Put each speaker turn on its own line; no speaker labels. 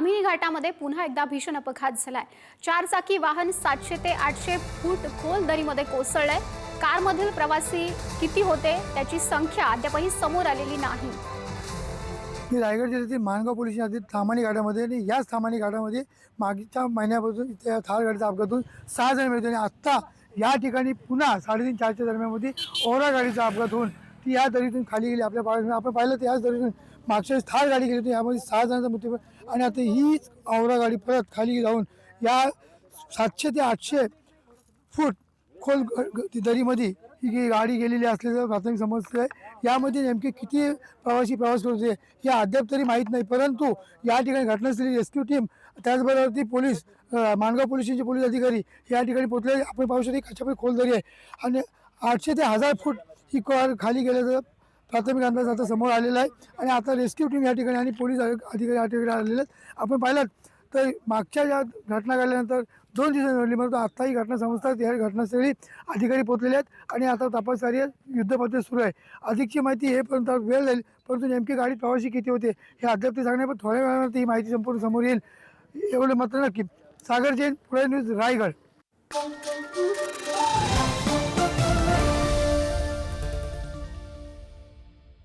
कामिनी घाटामध्ये पुन्हा एकदा भीषण अपघात झालाय. चार चाकी वाहन सातशे ते आठशे फूट खोल दरीमध्ये कोसळलंय. कारमधील प्रवासी किती होते त्याची संख्या अद्यापही समोर आलेली नाही.
मी रायगड जिल्ह्यातील माणगाव पोलीस स्टेशनातील थामानी घाटामध्ये आणि याच थामानी घाटामध्ये मागच्या महिन्यापासून त्या थार अपघात अपघातून सहा जण मिळतो आणि आत्ता या ठिकाणी पुन्हा साडेतीन चारच्या दरम्यानमध्ये ओरा गाडीचा अपघात होऊन ती या दरीतून खाली गेली आपल्या पाहिलं आपण पाहिलं तर याच दरीतून मागच्या वेळेस थार गाडी गेली होती. यामध्ये सहा जणांचा मृत्यू आणि आता हीच औरा गाडी परत खाली जाऊन या सातशे ते आठशे फूट खोल दरीमध्ये ही गाडी गेलेली असल्याचं प्राथमिक समजतं आहे. यामध्ये नेमके किती प्रवासी प्रवास करत होते हे अद्याप तरी माहीत नाही. परंतु या ठिकाणी घटनास्थळी रेस्क्यू टीम त्याचबरोबर ती पोलीस माणगाव पोलिसांचे पोलीस अधिकारी या ठिकाणी पोहोचले. आपण पाहू शकतो कशापैकी खोल दरी आहे. आणि आठशे ते हजार फूट ही कार खाली गेल्याचं प्राथमिक अंदाज आता समोर आलेला आहे. आणि आता रेस्क्यू टीम या ठिकाणी आणि पोलीस अधिकारी या ठिकाणी आलेले आहेत. आपण पाहिलं तर मागच्या ज्या घटना घडल्यानंतर दोन दिवस घडली परंतु आता ही घटना समजतात या घटनास्थळी अधिकारी पोचलेले आहेत. आणि आता तपास कार्य युद्धपातळीवर सुरू आहे. अधिकची माहिती हे पर्यंत वेळ जाईल परंतु नेमकी गाडीत प्रवासी किती होते हे अद्याप ते सांगणे पण थोड्या वेळानंतर ही माहिती संपूर्ण समोर येईल. एवढं मात्र नक्की. सागर जैन पुणे न्यूज रायगड.